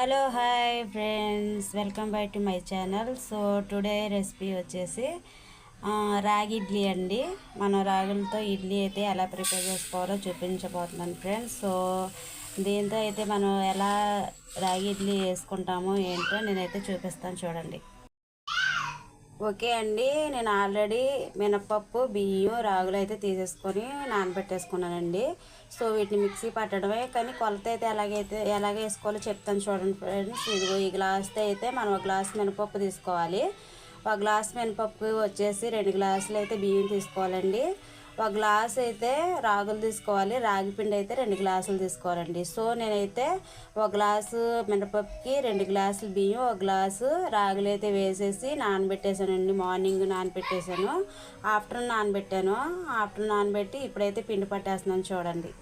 Hello hi friends. Welcome back to my channel. So today recipe వచ్చేసి రాగి ఇడ్లీ అండి. మనం రాగులతో ఇడ్లీ అయితే ఎలా ప్రిపేర్ చేసుకోవాలో చూపించబోతున్నాను ఫ్రెండ్స్. సో దీంతో అయితే మనం ఎలా రాగి ఇడ్లీ వేసుకుంటామో ఏంటో నేనైతే చూపిస్తాను చూడండి. ఓకే అండి నేను ఆల్రెడీ మినపప్పు బియ్యం రాగులు అయితే తీసేసుకొని నానబెట్టేసుకున్నానండి. సో వీటిని మిక్సీ పట్టడమే కానీ కొలత అయితే ఎలాగైతే ఎలాగ వేసుకోవాలో చెప్తాను చూడండి ఫ్రెండ్స్. ఇదిగో ఈ గ్లాస్తో అయితే మనం ఒక గ్లాస్ మినపప్పు తీసుకోవాలి. ఒక గ్లాస్ మినపప్పు వచ్చేసి రెండు గ్లాసులు అయితే బియ్యం తీసుకోవాలండి. ఒక గ్లాస్ అయితే రాగులు తీసుకోవాలి. రాగి పిండి అయితే రెండు గ్లాసులు తీసుకోవాలండి. సో నేనైతే ఒక గ్లాసు మినపప్పుకి రెండు గ్లాసులు బియ్యం ఒక గ్లాసు రాగులు అయితే వేసేసి నానబెట్టేసానండి మార్నింగ్ నానబెట్టేసాను ఆఫ్టర్నూన్ నానబెట్టాను. ఆఫ్టర్నూన్ నానబెట్టి ఇప్పుడైతే పిండి పట్టేస్తున్నాను చూడండి.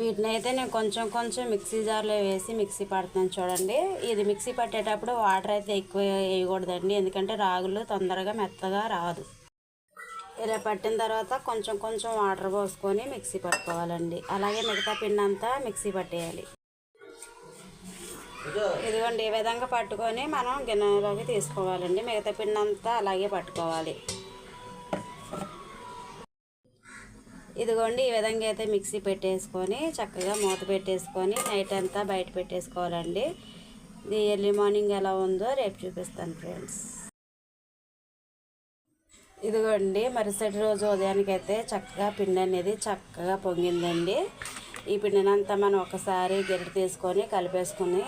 వీటిని అయితే నేను కొంచెం కొంచెం మిక్సీ జార్లో వేసి మిక్సీ పడుతున్నాను చూడండి. ఇది మిక్సీ పట్టేటప్పుడు వాటర్ అయితే ఎక్కువ వేయకూడదండి. ఎందుకంటే రాగులు తొందరగా మెత్తగా రాదు. ఇలా పట్టిన తర్వాత కొంచెం కొంచెం వాటర్ పోసుకొని మిక్సీ పట్టుకోవాలండి. అలాగే మిగతా పిండి అంతా మిక్సీ పట్టేయాలి. ఇదిగోండి ఈ విధంగా పట్టుకొని మనం గిన్నెలోకి తీసుకోవాలండి. మిగతా పిండి అంతా అలాగే పట్టుకోవాలి. ఇదిగోండి ఈ విధంగా అయితే మిక్సీ పెట్టేసుకొని చక్కగా మూత పెట్టేసుకొని నైట్ అంతా బయట పెట్టేసుకోవాలండి. ఇది ఎర్లీ మార్నింగ్ ఎలా ఉందో రేపు చూపిస్తాను ఫ్రెండ్స్. ఇదిగోండి మరుసటి రోజు ఉదయానికైతే చక్కగా పిండి అనేది చక్కగా పొంగిందండి. ఈ పిండినంతా మనం ఒకసారి గెరటి తీసుకొని కలిపేసుకొని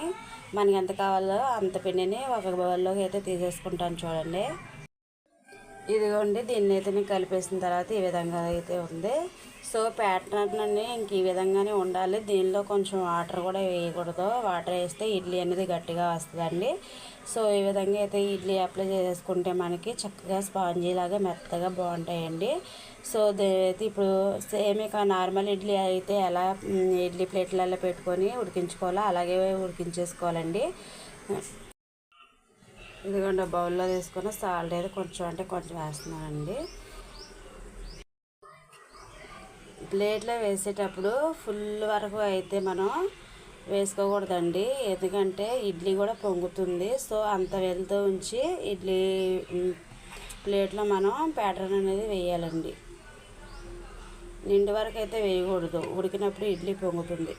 మనకి ఎంత కావాలో అంత పిండిని ఒక బౌల్లోకి అయితే తీసేసుకుంటాను చూడండి. ఇదిగోండి దీన్ని అయితే నేను కలిపేసిన తర్వాత ఈ విధంగా అయితే ఉంది. సో ప్యాటర్న్ అన్ని ఇంక ఈ విధంగానే ఉండాలి. దీనిలో కొంచెం వాటర్ కూడా వేయకూడదు. వాటర్ వేస్తే ఇడ్లీ అనేది గట్టిగా వస్తుందండి. సో ఈ విధంగా అయితే ఇడ్లీ అప్లై చేసుకుంటే మనకి చక్కగా స్పాంజీ లాగా మెత్తగా బాగుంటాయండి. సో అయితే ఇప్పుడు సేమ్ ఇక నార్మల్ ఇడ్లీ అయితే ఎలా ఇడ్లీ ప్లేట్లలో పెట్టుకొని ఉడికించుకోవాలో అలాగే ఉడికించేసుకోవాలండి. ఇదిగోండి బౌల్లో తీసుకొని సాల్ట్ అయితే కొంచెం అంటే కొంచెం వేస్తున్నానండి. ప్లేట్లో వేసేటప్పుడు ఫుల్ వరకు అయితే మనం వేసుకోకూడదండి. ఎందుకంటే ఇడ్లీ కూడా పొంగుతుంది. సో అంత వెళ్తూ ఉంచి ఇడ్లీ ప్లేట్లో మనం ప్యాటర్న్ అనేది వేయాలండి. నిండు వరకు అయితే వేయకూడదు. ఉడికినప్పుడు ఇడ్లీ పొంగుతుంది.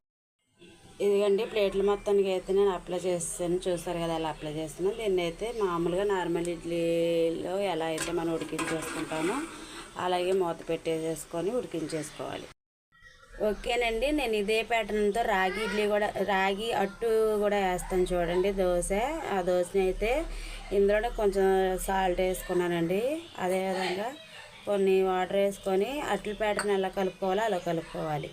ఇదిగండి ప్లేట్లు మొత్తానికి అయితే నేను అప్లై చేస్తాను. చూస్తారు కదా ఎలా అప్లై చేస్తున్నాను. దీన్ని అయితే మామూలుగా నార్మల్ ఇడ్లీలో ఎలా అయితే మనం ఉడికించేసుకుంటామో అలాగే మూత పెట్టేసేసుకొని ఉడికించేసుకోవాలి. ఓకేనండి నేను ఇదే ప్యాటర్న్తో రాగి ఇడ్లీ కూడా రాగి అట్టు కూడా వేస్తాను చూడండి దోశ. ఆ దోశని అయితే ఇందులోనే కొంచెం సాల్ట్ వేసుకున్నానండి. అదేవిధంగా కొన్ని వాటర్ వేసుకొని అట్ల ప్యాటర్న్ ఎలా కలుపుకోవాలో అలా కలుపుకోవాలి.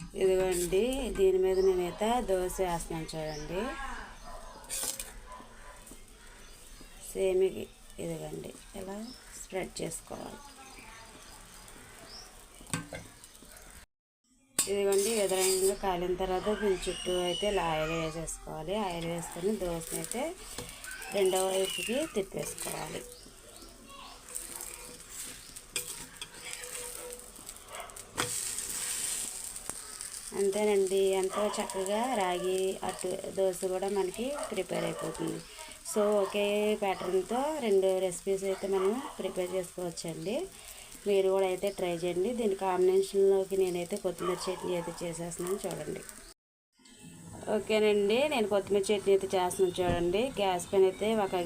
ఇదిగోండి దీని మీద నేనైతే దోశ వేస్తున్నాను చూడండి. సేమికి ఇదిగోండి ఇలా స్ప్రెడ్ చేసుకోవాలి. ఇదిగోండి ఎదురంగా కాలిన తర్వాత దీని చుట్టూ అయితే ఇలా ఆయిల్ వేసేసుకోవాలి. ఆయిల్ వేసుకొని దోశని అయితే రెండవ వైపుకి తిప్పేసుకోవాలి. అంతేనండి. ఎంతో చక్కగా రాగి అట్టు దోశ కూడా మనకి ప్రిపేర్ అయిపోతుంది. సో ఒకే ప్యాటర్న్తో రెండు రెసిపీస్ అయితే మనం ప్రిపేర్ చేసుకోవచ్చండి. మీరు కూడా అయితే ట్రై చేయండి. దీని కాంబినేషన్లోకి నేనైతే కొత్తిమీర చట్నీ అయితే చేసేస్తున్నాను చూడండి. ఓకేనండి. నేను కొత్తిమీర చట్నీ అయితే చేస్తున్నాను చూడండి. గ్యాస్ పైన అయితే ఒక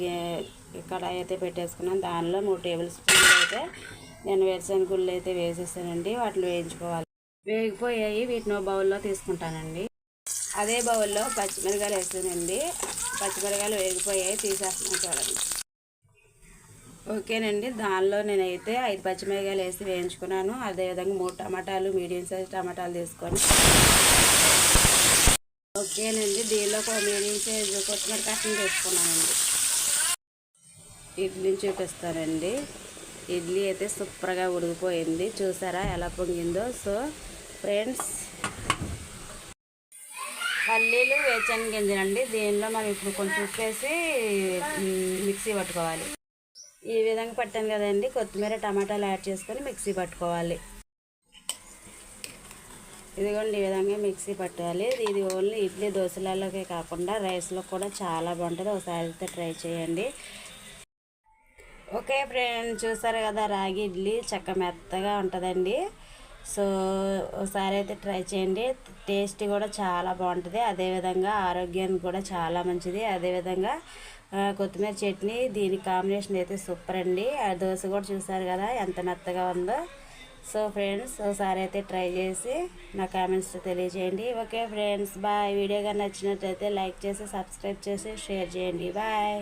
కడాయి అయితే పెట్టేసుకున్నాను. దానిలో మూడు టేబుల్ స్పూన్లు అయితే నేను వేరుశనగ గుళ్ళు అయితే వేసేసానండి. వాటిని వేయించుకోవాలి. వేగిపోయాయి. వీటిని బౌల్లో తీసుకుంటానండి. అదే బౌల్లో పచ్చిమిరకాయలు వేసానండి. పచ్చిమిరకాయలు వేగిపోయాయి. తీసేస్తున్నాను చూడండి. ఓకేనండి. దానిలో నేనైతే ఐదు పచ్చిమిరకాయలు వేసి వేయించుకున్నాను. అదేవిధంగా మూడు టమాటాలు మీడియం సైజ్ టమాటాలు తీసుకొని. ఓకేనండి. దీనిలో ఒక మీడియం సైజ్ కొత్తిమీర కట్టను తీసుకున్నానండి ఇడ్లీ చూపిస్తానండి. ఇడ్లీ అయితే సూపర్గా ఉడికిపోయింది. చూసారా ఎలా పొంగిందో? So friends. పల్లీలు వేచని గింజలండి. దీనిలో మనం ఇప్పుడు కొంచెం ఉప్పు వేసి మిక్సీ పట్టుకోవాలి. ఈ విధంగా పట్టాను కదండి. కొత్తిమీర టమాటాలు యాడ్ చేసుకొని మిక్సీ పట్టుకోవాలి. ఇదిగోండి ఈ విధంగా మిక్సీ పట్టాలి. ఇది ఓన్లీ ఇడ్లీ దోశలలోకే కాకుండా రైస్లో కూడా చాలా బాగుంటుంది. ఒకసారి అయితే ట్రై చేయండి. ఓకే ఫ్రెండ్ చూసారు కదా రాగి ఇడ్లీ చక్క మెత్తగా ఉంటుందండి. సో ఒకసారి అయితే ట్రై చేయండి. టేస్ట్ కూడా చాలా బాగుంటుంది. అదేవిధంగా ఆరోగ్యానికి కూడా చాలా మంచిది. అదేవిధంగా కొత్తిమీర చట్నీ దీని కాంబినేషన్ అయితే సూపర్ అండి. ఆ దోశ కూడా చూసారు కదా ఎంత మెత్తగా ఉందో. సో ఫ్రెండ్స్ ఒకసారి అయితే ట్రై చేసి నా కామెంట్స్ తెలియజేయండి. Okay friends bye. వీడియో కానీ నచ్చినట్లయితే లైక్ చేసి సబ్స్క్రైబ్ చేసి షేర్ చేయండి. బాయ్.